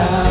God.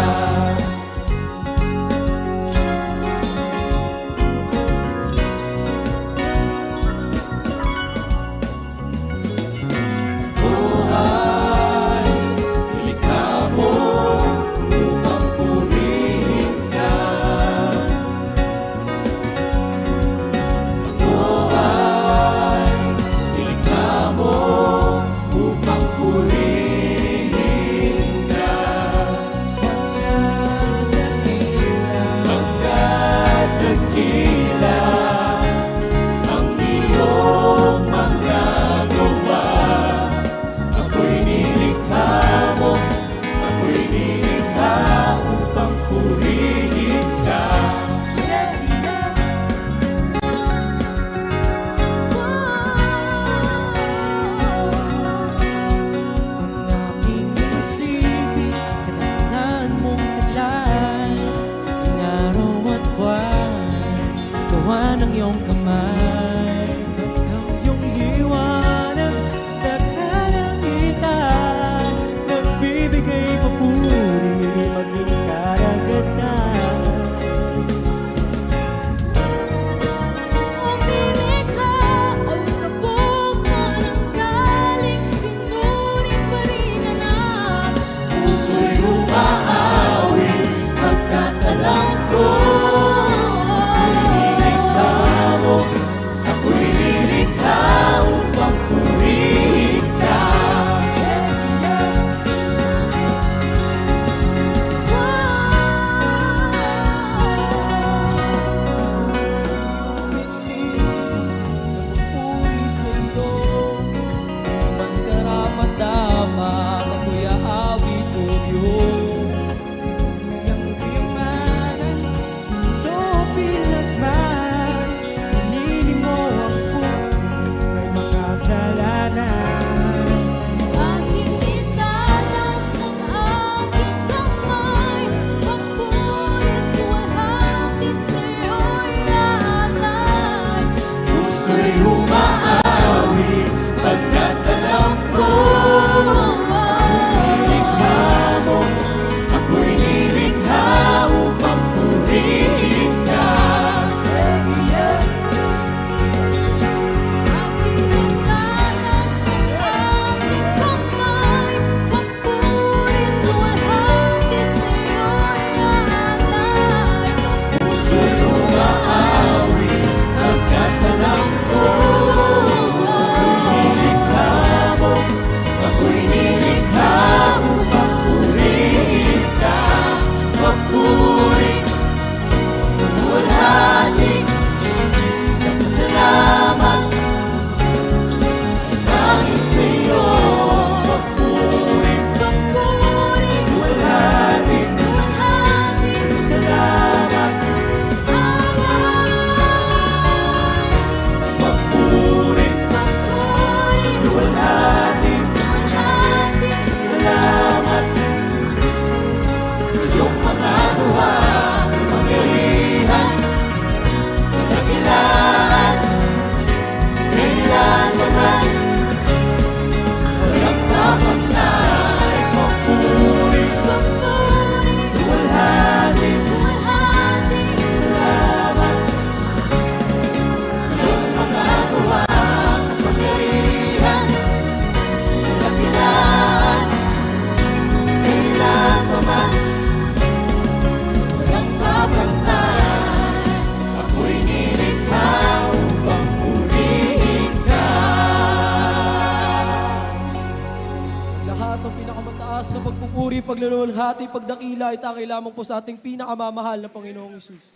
lahat ng pinakamataas na pagpupuri, paglululhati, pagdakila ay takay lamang po sa ating pinakamamahal na Panginoong Isus.